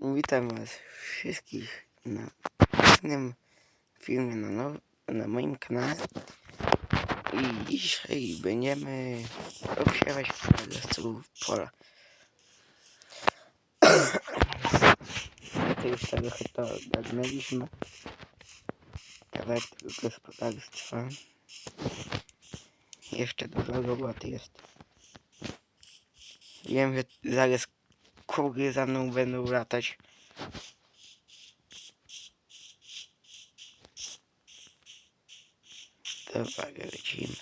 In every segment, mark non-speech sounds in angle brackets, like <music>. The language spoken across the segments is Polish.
Witam Was wszystkich na innym filmie na, now, na moim kanale. I dzisiaj będziemy obsiewać po pola. <coughs> To już tego chyba ogarnęliśmy. Kawałek tego gospodarstwa. Jeszcze dużo roboty jest. Wiem, że zaraz kury za mną będą latać. Dobra, lecimy.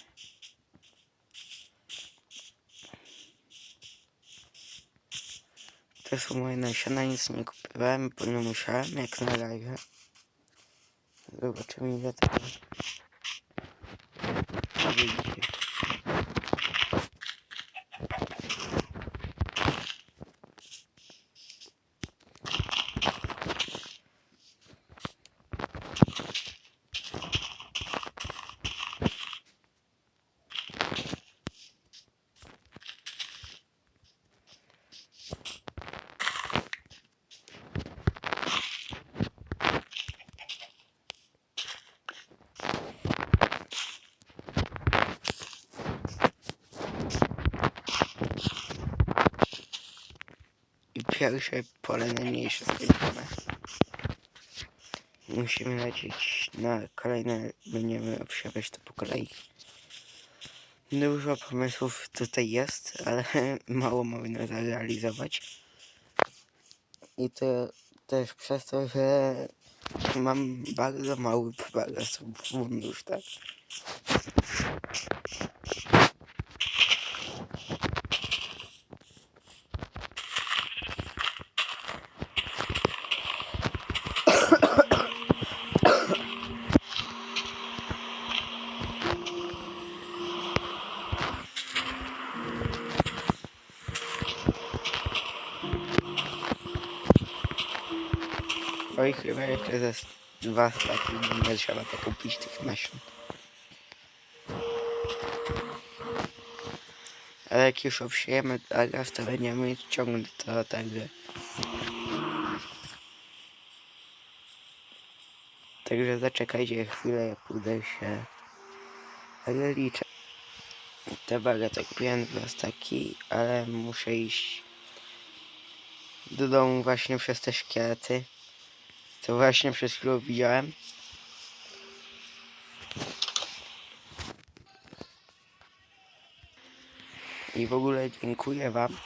To są moje nasiona, nic nie kupowałem, bo nie musiałem, jak na razie. Zobaczymy ile to wyjdzie. I pierwsze pole najmniejsze skończone. Musimy lecieć na kolejne, będziemy obsiewać to po kolei. Dużo pomysłów tutaj jest, ale <laughs> mało można zrealizować. I to też przez to, że mam bardzo mały bardzo fundusz, tak? Oj, chyba jeszcze ze dwa staki nie trzeba to kupić tych nasion. Ale jak już obsiejemy teraz, to będziemy mieć ciągle to także. Także zaczekajcie chwilę, ja pójdę się liczę. Dobra, to kupiłem dwa staki, ale muszę iść do domu właśnie przez te szkielety. To właśnie przez chwilę widziałem. I w ogóle dziękuję wam.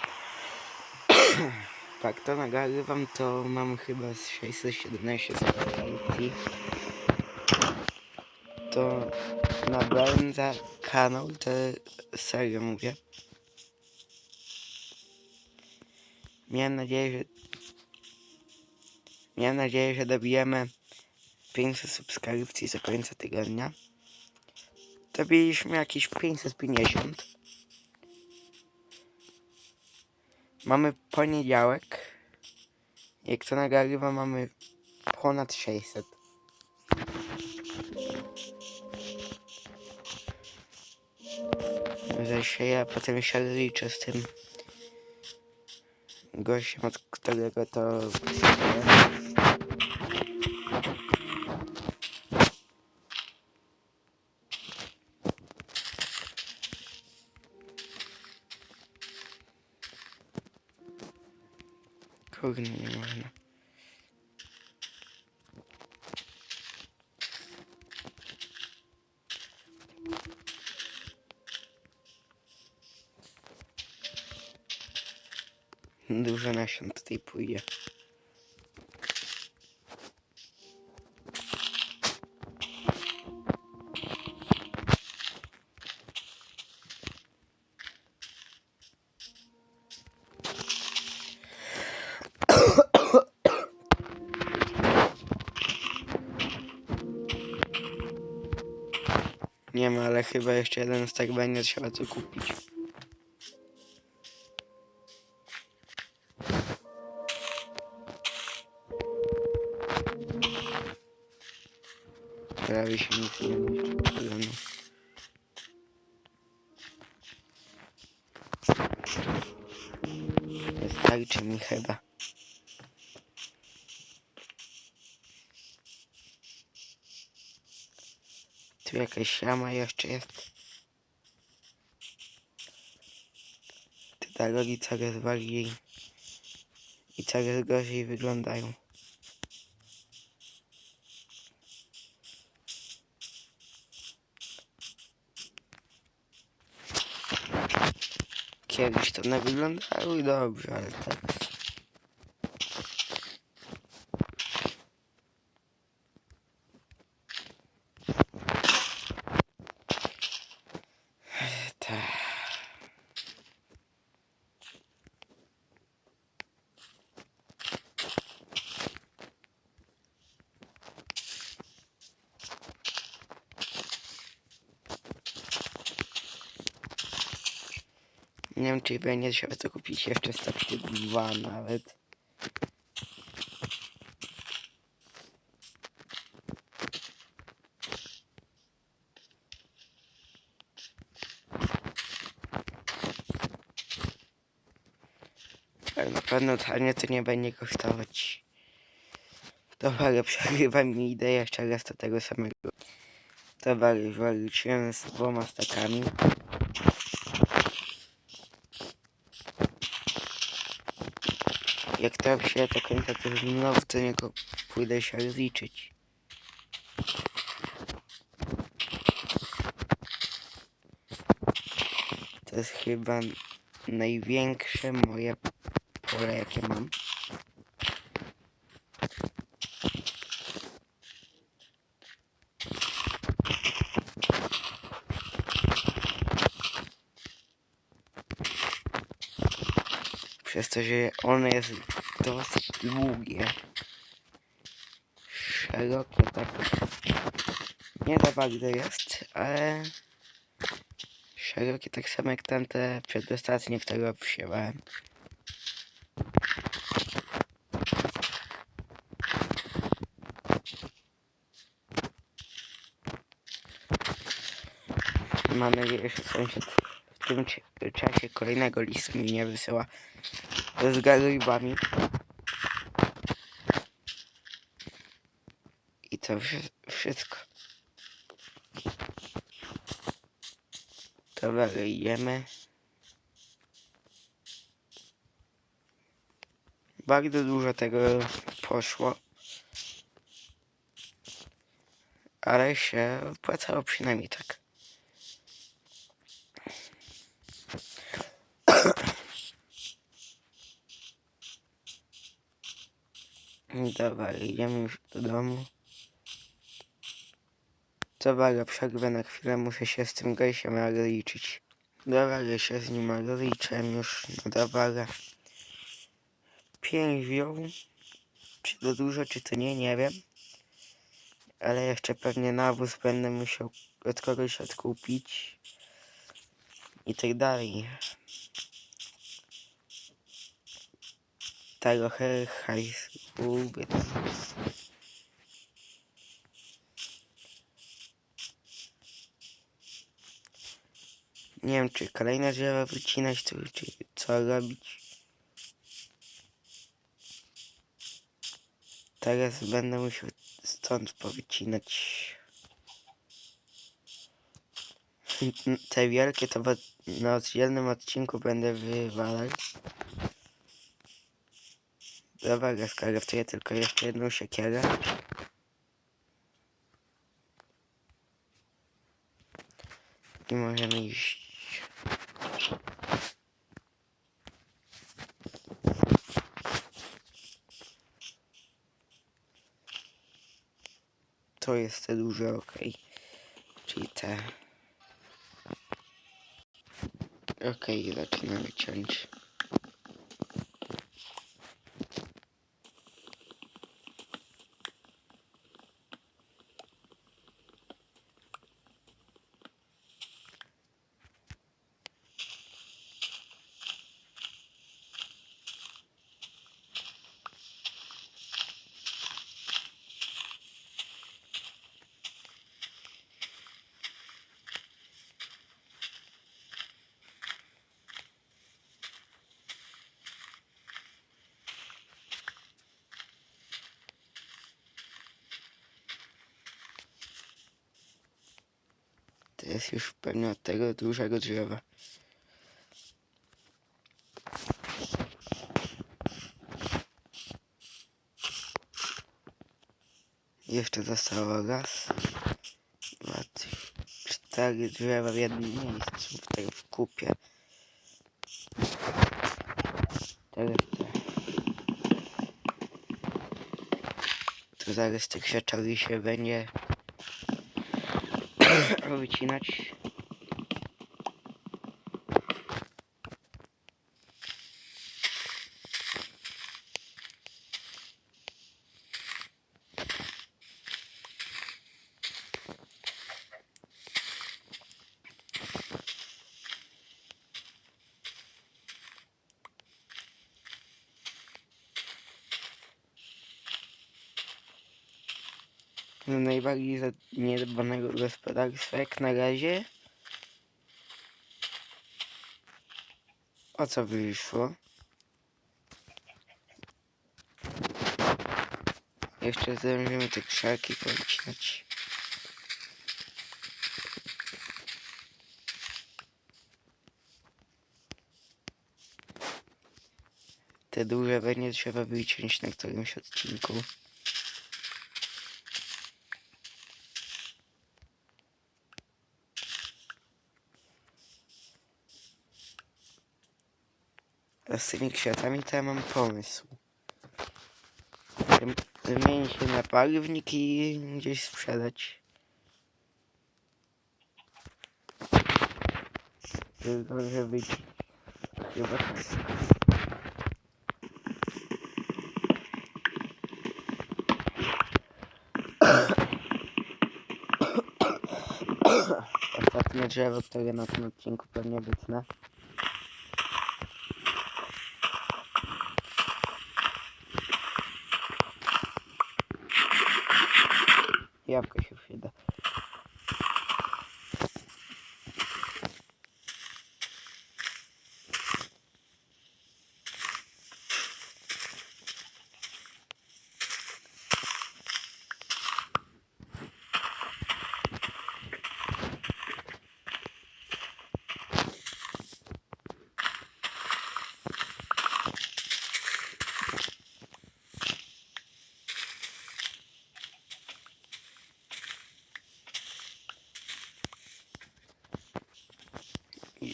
<coughs> tak, to nagrywam, to mam chyba z 617 subskrypcji. To nabrałem za kanał, to serio mówię. Miałem nadzieję, że Miałem nadzieję, że dobijemy 500 subskrypcji do końca tygodnia. Dobiliśmy jakieś 550. Mamy poniedziałek. Jak to nagrywa, mamy ponad 600. Że się ja potem się liczę z tym Görüşmek üzere. Kognimo. Dużo nasion tutaj pójdzie. Nie ma, ale chyba jeszcze jeden z tak będzie trzeba tu kupić. prawie się nic nie mówczyłem. Wystarczy no. mi chyba. Tu jakaś jama jeszcze jest. Te drogi coraz bardziej i coraz gorzej wyglądają. Kiedyś to one wyglądały dobrze, ale teraz... Nie wiem, czy będzie trzeba to kupić jeszcze Starship 2 nawet. Ale na pewno tanie to nie będzie kosztować. Dobra, <laughs> przegrywa mi idę jeszcze raz do tego samego. Dobra, już walczyłem z dwoma stakami. Jak to się to końca to znowu do niego pójdę się rozliczyć. To jest chyba największe moje pole jakie mam. Przez to, że ono jest dosyć długie. Szerokie tak. Nie za bardzo jest, ale szerokie tak samo jak tamte przedostatnie, które wsiewałem. Mam nadzieję, że sąsiad tym czasie kolejnego listu mi nie wysyła z garybami. I to wszy- wszystko. Dobra, idziemy. Bardzo dużo tego poszło. Ale się opłacało przynajmniej tak. Dobra, idziemy już do domu. Dobra, przerwę na chwilę, muszę się z tym gejsiem rozliczyć. Dobra, ale się z nim rozliczę już, no dobra. Pięć wziął. Czy to dużo, czy to nie, nie wiem. Ale jeszcze pewnie nawóz będę musiał od kogoś odkupić. I tak dalej. Trochę hajsu ubyt. Nie wiem, czy kolejne drzewa wycinać, czy, czy co robić. Teraz będę musiał stąd powycinać. Te wielkie to na oddzielnym odcinku będę wywalać. Dobra, skraftuję tylko jeszcze jedną siekierę. I możemy iść. To jest te duże, ok. Czyli te. Ok, zaczynamy ciąć. Jest już pewnie od tego dużego drzewa. Jeszcze zostało raz, dwa, trzy, cztery drzewa w jednym miejscu, w tego w kupie. Teraz te. To zaraz te krzeczory się będzie wycinać. Z najbardziej zaniedbanego gospodarstwa jak na razie. O co wyszło? Jeszcze zdążymy te krzaki powycinać. Te duże będzie trzeba wyciąć na którymś odcinku. Z tymi kwiatami to ja mam pomysł. Wymienić się na paliwnik i gdzieś sprzedać. Dobrze być. Chyba. <coughs> Ostatnie drzewo, które na tym odcinku pewnie wytnę.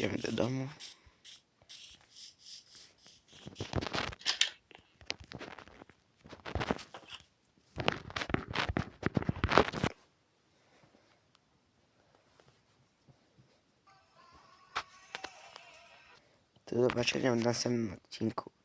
Idziemy do domu. Do zobaczenia w następnym odcinku.